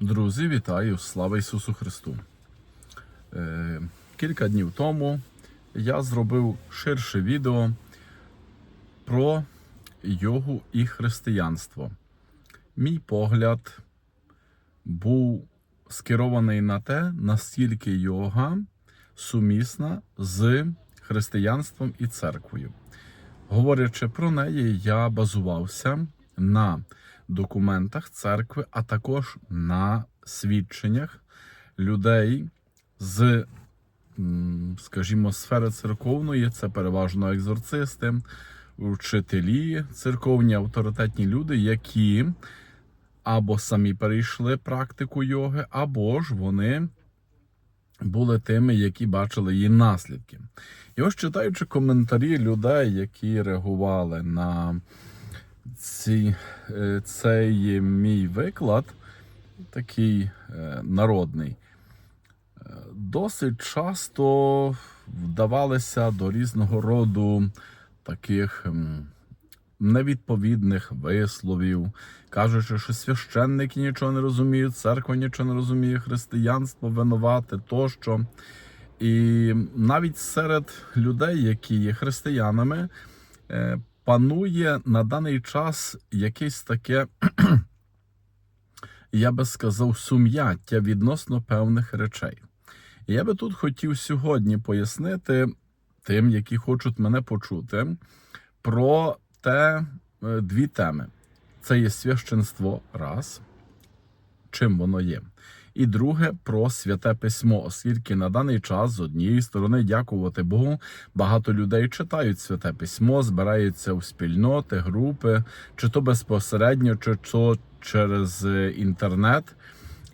Друзі, вітаю! Слава Ісусу Христу! Е, кілька днів тому я зробив ширше відео про йогу і християнство. Мій погляд був скерований на те, наскільки йога сумісна з християнством і церквою. Говорячи про неї, я базувався на документах церкви, а також на свідченнях людей з, скажімо, сфери церковної, це переважно екзорцисти, вчителі, церковні авторитетні люди, які або самі перейшли практику йоги, або ж вони були тими, які бачили її наслідки. І ось читаючи коментарі людей, які реагували на ці, е, цей мій виклад, такий е, народний, е, досить часто вдавалися до різного роду таких невідповідних висловів, кажучи, що священники нічого не розуміють, церква нічого не розуміє, християнство винувате тощо. І навіть серед людей, які є християнами, панує на даний час якесь таке, я би сказав, сум'яття відносно певних речей. Я би тут хотів сьогодні пояснити тим, які хочуть мене почути, про те е, дві теми: це є священство, раз, чим воно є. І друге про святе письмо, оскільки на даний час з однієї сторони, дякувати Богу, багато людей читають святе письмо, збираються у спільноти, групи, чи то безпосередньо, чи то через е, інтернет.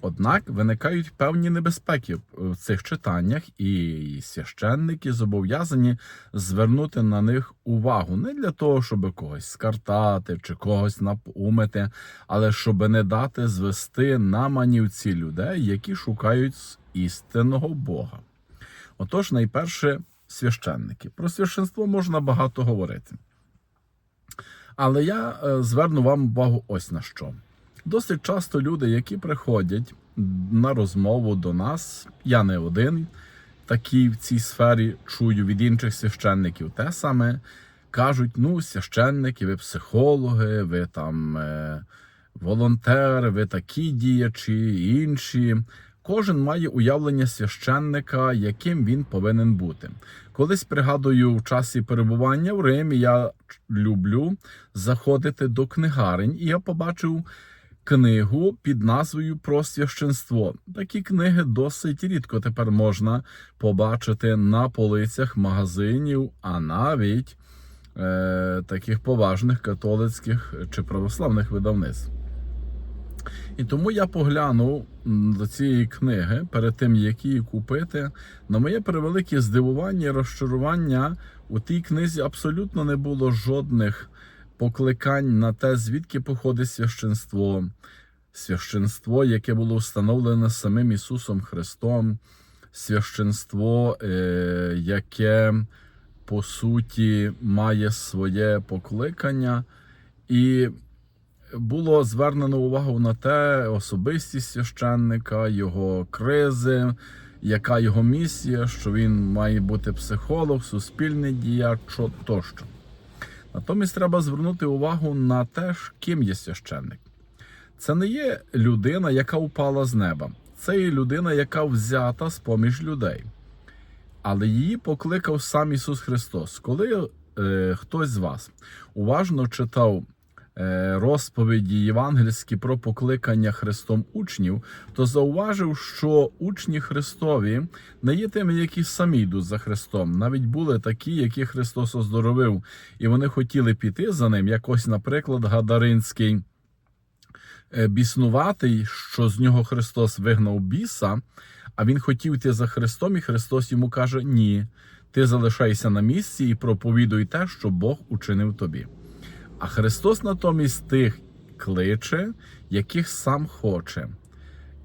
Однак виникають певні небезпеки в цих читаннях, і священники зобов'язані звернути на них увагу не для того, щоб когось скартати чи когось напумити, але щоб не дати звести на манівці людей, які шукають істинного Бога. Отож, найперше, священники. Про священство можна багато говорити. Але я е, зверну вам увагу ось на що. Досить часто люди, які приходять на розмову до нас, я не один, такий в цій сфері чую від інших священників те саме. Кажуть: ну, священники, ви психологи, ви там е, волонтери, ви такі діячі, інші. Кожен має уявлення священника, яким він повинен бути. Колись пригадую, в часі перебування в Римі я люблю заходити до книгарень, і я побачив книгу під назвою Про священство. Такі книги досить рідко тепер можна побачити на полицях магазинів, а навіть е, таких поважних католицьких чи православних видавництв. І тому я поглянув до цієї книги перед тим, як її купити. На моє превелике здивування і розчарування у тій книзі абсолютно не було жодних покликань на те, звідки походить священство, священство, яке було встановлене самим Ісусом Христом, священство, е, яке по суті має своє покликання, і було звернено увагу на те, особистість священника, його кризи. Яка його місія, що він має бути психолог, суспільний діяч тощо. Натомість треба звернути увагу на те, ким є священник. Це не є людина, яка упала з неба. Це є людина, яка взята з поміж людей. Але її покликав сам Ісус Христос. Коли е, хтось з вас уважно читав розповіді євангельські про покликання Христом учнів, то зауважив, що учні Христові не є тими, які самі йдуть за Христом. Навіть були такі, які Христос оздоровив, і вони хотіли піти за ним. Як ось, наприклад, Гадаринський е, біснуватий, що з нього Христос вигнав біса, а він хотів йти за Христом, і Христос йому каже: Ні, ти залишайся на місці і проповідуй те, що Бог учинив тобі. А Христос натомість тих кличе, яких сам хоче.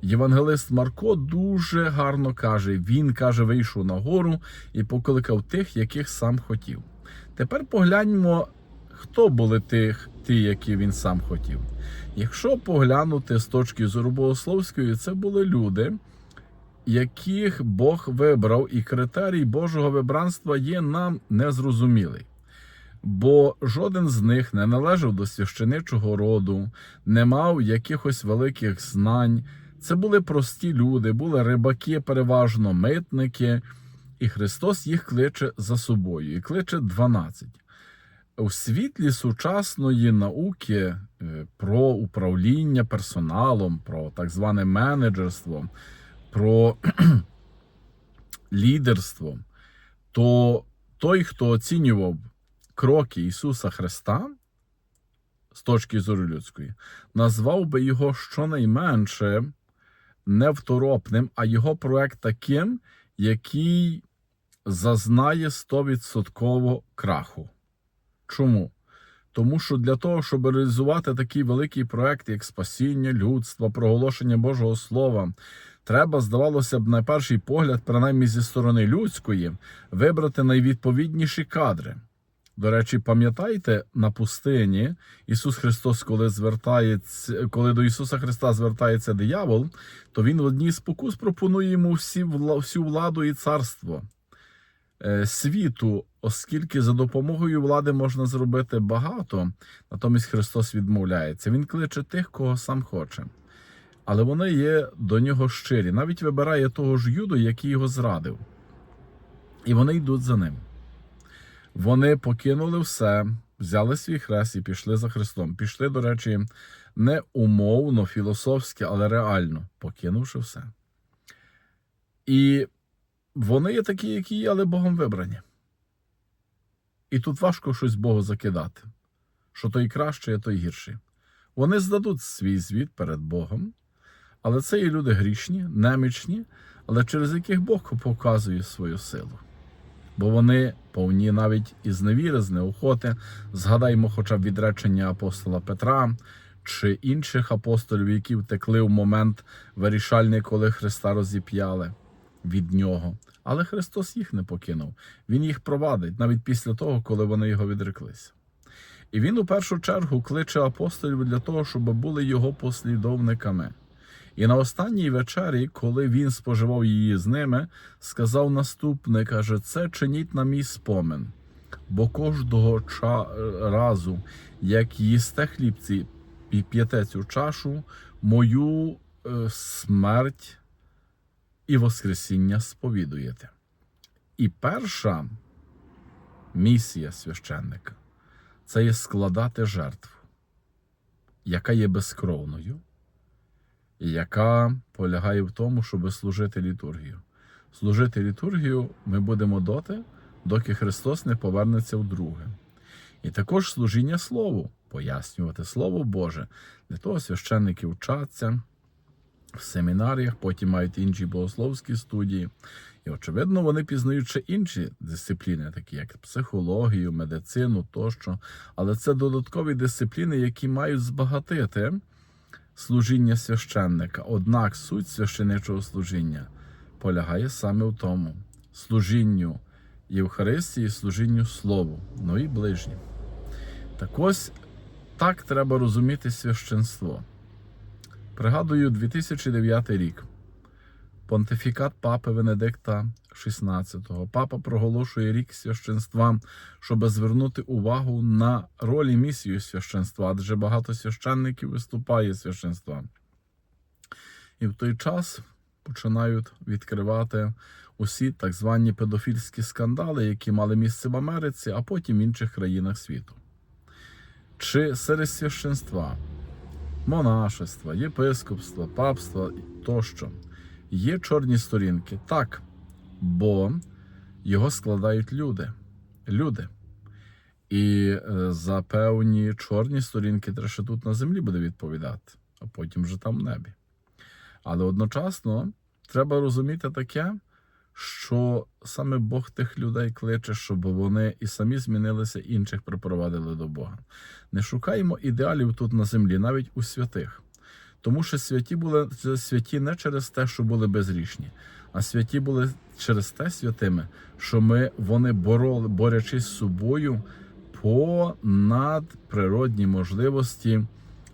Євангелист Марко дуже гарно каже: Він каже, вийшов на гору і покликав тих, яких сам хотів. Тепер погляньмо хто були тих, ті, які він сам хотів. Якщо поглянути з точки зору богословської, це були люди, яких Бог вибрав, і критерій Божого вибранства є нам незрозумілий. Бо жоден з них не належав до священичого роду, не мав якихось великих знань. Це були прості люди, були рибаки, переважно митники, і Христос їх кличе за собою і кличе 12. У світлі сучасної науки е, про управління персоналом, про так зване менеджерство, про лідерство, то той, хто оцінював кроки Ісуса Христа з точки зору людської, назвав би його щонайменше не второпним, а його проект таким, який зазнає 100% краху. Чому? Тому що для того, щоб реалізувати такий великий проект, як спасіння людства, проголошення Божого Слова, треба, здавалося б, на перший погляд, принаймні зі сторони людської, вибрати найвідповідніші кадри. До речі, пам'ятаєте, на пустині Ісус Христос, коли звертається, коли до Ісуса Христа звертається диявол, то Він в одній з спокус пропонує йому всі, всю владу і царство е, світу, оскільки за допомогою влади можна зробити багато, натомість Христос відмовляється. Він кличе тих, кого сам хоче. Але вони є до нього щирі, навіть вибирає того ж юду, який його зрадив. І вони йдуть за ним. Вони покинули все, взяли свій хрест і пішли за Христом. Пішли, до речі, не умовно, філософськи, але реально, покинувши все. І вони є такі, які є, але Богом вибрані. І тут важко щось Богу закидати, що той кращий, а той гірший. Вони здадуть свій звіт перед Богом, але це є люди грішні, немічні, але через яких Бог показує свою силу. Бо вони повні навіть із невіри, з неохоти. Згадаймо хоча б відречення апостола Петра чи інших апостолів, які втекли в момент вирішальний, коли Христа розіп'яли від нього. Але Христос їх не покинув. Він їх провадить навіть після того, коли вони його відреклися. І він у першу чергу кличе апостолів для того, щоб були його послідовниками. І на останній вечері, коли він споживав її з ними, сказав наступне: каже: це чиніть на мій спомин, бо кожного разу, як їсте хлібці і п'єте цю чашу, мою е, смерть і Воскресіння сповідуєте. І перша місія священника це є складати жертву, яка є безкровною, яка полягає в тому, щоб служити літургію. Служити літургію ми будемо доти, доки Христос не повернеться вдруге. І також служіння Слову, пояснювати Слово Боже. Для того священники вчаться в семінаріях, потім мають інші богословські студії. І, очевидно, вони пізнають ще інші дисципліни, такі як психологію, медицину тощо. Але це додаткові дисципліни, які мають збагатити служіння священника. Однак суть священичого служіння полягає саме в тому: служінню Євхаристії, служінню Слову, ну і ближнім. Так ось так треба розуміти священство. Пригадую 2009 рік. Понтифікат папи Венедикта XVI. Папа проголошує рік священства, щоб звернути увагу на роль і місію священства, адже багато священників виступає священства. І в той час починають відкривати усі так звані педофільські скандали, які мали місце в Америці, а потім в інших країнах світу. Чи серед священства, монашества, єпископства, папства тощо є чорні сторінки? Так, бо його складають люди. Люди. І е, за певні чорні сторінки треба ще тут на землі буде відповідати, а потім вже там в небі. Але одночасно треба розуміти таке, що саме Бог тих людей кличе, щоб вони і самі змінилися, інших припровадили до Бога. Не шукаємо ідеалів тут на землі, навіть у святих. Тому що святі були святі не через те, що були безрішні, а святі були через те святими, що ми вони бороли, борючись з собою, по надприродній можливості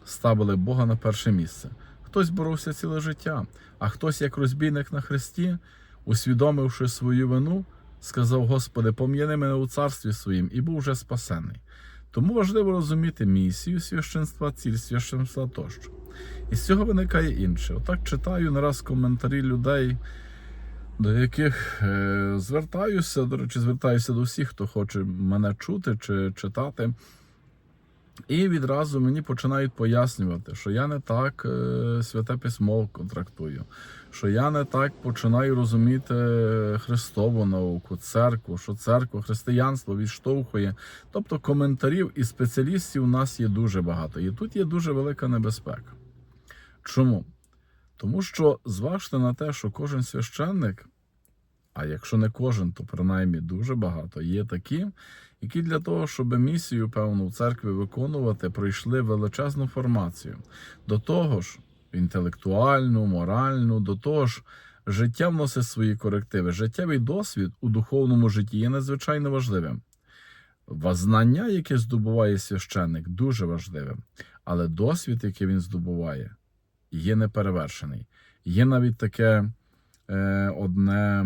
ставили Бога на перше місце. Хтось боровся ціле життя, а хтось, як розбійник на хресті, усвідомивши свою вину, сказав: Господи, пом'яни мене у царстві своїм, і був вже спасений. Тому важливо розуміти місію священства, ціль священства тощо. І з цього виникає інше. Отак читаю нараз коментарі людей, до яких е, звертаюся. До речі, звертаюся до всіх, хто хоче мене чути чи читати. І відразу мені починають пояснювати, що я не так е, святе письмо контрактую, що я не так починаю розуміти Христову науку, церкву, що церква, християнство відштовхує. Тобто коментарів і спеціалістів у нас є дуже багато. І тут є дуже велика небезпека. Чому? Тому що зважте на те, що кожен священник, а якщо не кожен, то принаймні дуже багато, є такі, які для того, щоб місію певну в церкві виконувати, пройшли величезну формацію. До того ж, інтелектуальну, моральну, до того ж, життя вносить свої корективи. Життєвий досвід у духовному житті є надзвичайно важливим. Знання, яке здобуває священник, дуже важливим. Але досвід, який він здобуває, є неперевершений. Є навіть таке е, одне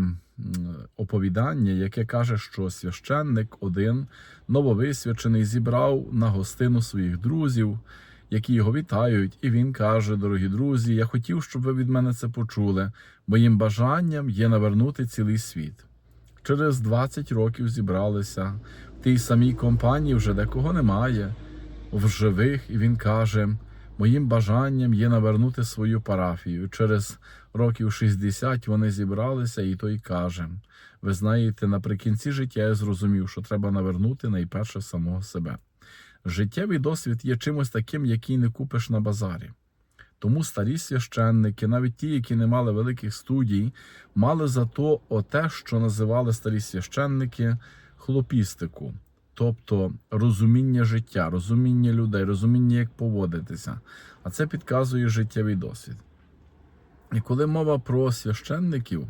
оповідання, яке каже, що священник один нововисвячений зібрав на гостину своїх друзів, які його вітають, і він каже: Дорогі друзі, я хотів, щоб ви від мене це почули. Моїм бажанням є навернути цілий світ. Через 20 років зібралися в тій самій компанії, вже декого немає, в живих, і він каже: Моїм бажанням є навернути свою парафію. Через років 60 вони зібралися, і той каже: Ви знаєте, наприкінці життя я зрозумів, що треба навернути найперше самого себе. Життєвий досвід є чимось таким, який не купиш на базарі. Тому старі священники, навіть ті, які не мали великих студій, мали зато оте, що називали старі священники хлопістику, тобто розуміння життя, розуміння людей, розуміння, як поводитися. А це підказує життєвий досвід. І коли мова про священників,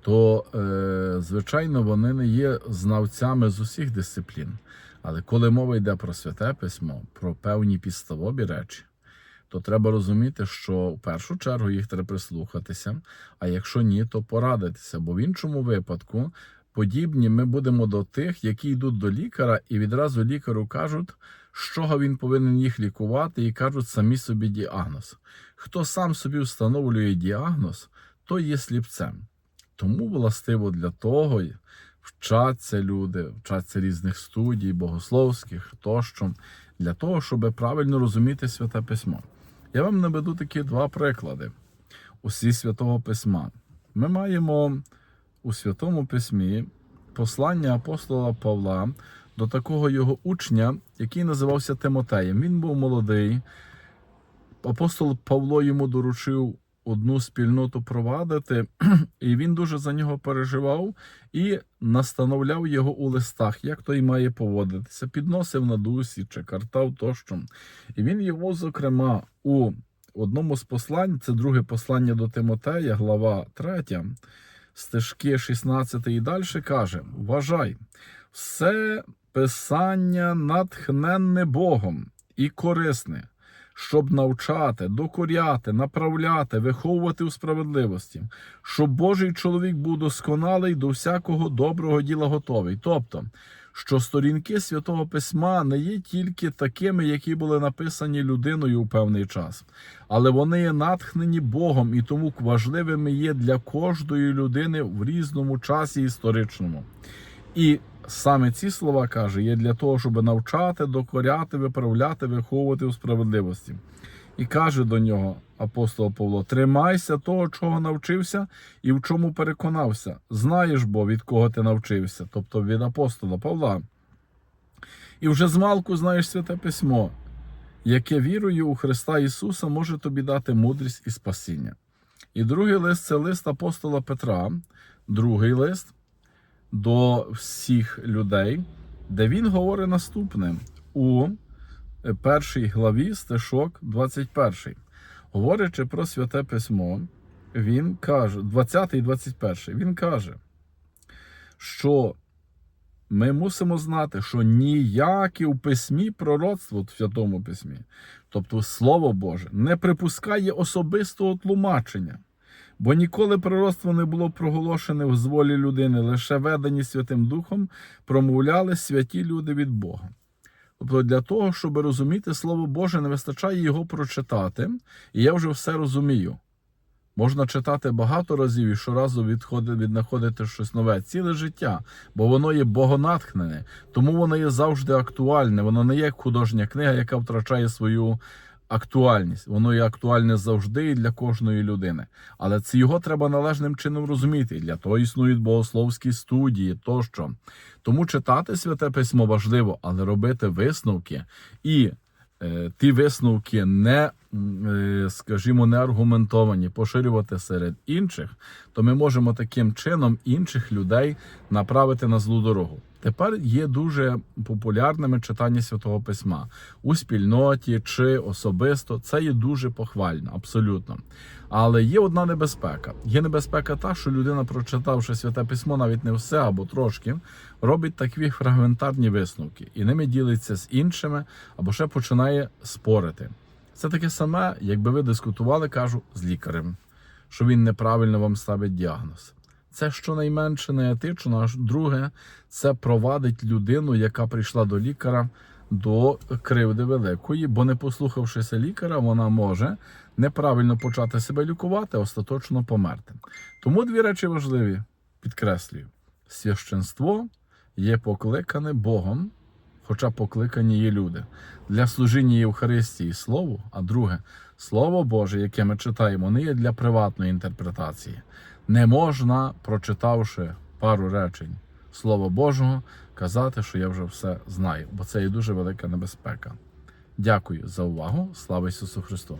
то, е, звичайно, вони не є знавцями з усіх дисциплін. Але коли мова йде про святе письмо, про певні підставові речі, то треба розуміти, що в першу чергу їх треба прислухатися, а якщо ні, то порадитися. Бо в іншому випадку подібні ми будемо до тих, які йдуть до лікаря, і відразу лікарю кажуть, з чого він повинен їх лікувати, і кажуть самі собі діагноз. Хто сам собі встановлює діагноз, той є сліпцем. Тому властиво для того вчаться люди, вчаться різних студій, богословських тощо, для того, щоб правильно розуміти святе письмо. Я вам наведу такі два приклади усі святого письма. Ми маємо у святому письмі послання апостола Павла до такого його учня, який називався Тимотеєм. Він був молодий. Апостол Павло йому доручив одну спільноту провадити, і він дуже за нього переживав і настановляв його у листах, як той має поводитися, підносив на дусі чи картав тощо. І він йому, зокрема, у одному з послань, це друге послання до Тимотея, глава 3, стежки 16 і далі каже: Вважай, все писання натхненне Богом і корисне, щоб навчати, докоряти, направляти, виховувати у справедливості, щоб Божий чоловік був досконалий до всякого доброго діла готовий. Тобто, що сторінки святого письма не є тільки такими, які були написані людиною у певний час, але вони є натхнені Богом і тому важливими є для кожної людини в різному часі історичному. І саме ці слова каже, є для того, щоб навчати, докоряти, виправляти, виховувати у справедливості. І каже до нього апостол Павло: Тримайся того, чого навчився, і в чому переконався. Знаєш бо від кого ти навчився, тобто від апостола Павла. І вже змалку знаєш святе письмо, яке вірою у Христа Ісуса може тобі дати мудрість і спасіння. І другий лист це лист апостола Петра, другий лист до всіх людей, де він говорить наступне у першій главі стишок 21. Говорячи про святе письмо, він каже, 20 і 21, він каже, що ми мусимо знати, що ніяке у письмі пророцтво в святому письмі, тобто Слово Боже, не припускає особистого тлумачення. Бо ніколи пророцтво не було проголошене з волі людини, лише ведені Святим Духом промовляли святі люди від Бога. Тобто для того, щоб розуміти Слово Боже, не вистачає його прочитати, і я вже все розумію. Можна читати багато разів і щоразу віднаходити щось нове, ціле життя, бо воно є богонатхнене, тому воно є завжди актуальне. Воно не є художня книга, яка втрачає свою актуальність. Воно є актуальне завжди і для кожної людини. Але це його треба належним чином розуміти. Для того існують богословські студії тощо. Тому читати святе письмо важливо, але робити висновки і е, ті висновки не, е, скажімо, не аргументовані, поширювати серед інших, то ми можемо таким чином інших людей направити на злу дорогу. Тепер є дуже популярними читання святого письма у спільноті чи особисто. Це є дуже похвально, абсолютно. Але є одна небезпека. Є небезпека та, що людина, прочитавши святе письмо, навіть не все або трошки, робить такі фрагментарні висновки і ними ділиться з іншими або ще починає спорити. Це таке саме, якби ви дискутували, кажу, з лікарем, що він неправильно вам ставить діагноз. Це щонайменше не етично, а друге, це провадить людину, яка прийшла до лікаря до кривди великої, бо не послухавшися лікаря, вона може неправильно почати себе лікувати, а остаточно померти. Тому дві речі важливі, підкреслюю: священство є покликане Богом, хоча покликані є люди для служіння Євхаристії Слову, а друге, Слово Боже, яке ми читаємо, не є для приватної інтерпретації. Не можна, прочитавши пару речень Слова Божого, казати, що я вже все знаю, бо це є дуже велика небезпека. Дякую за увагу. Слава Ісусу Христу!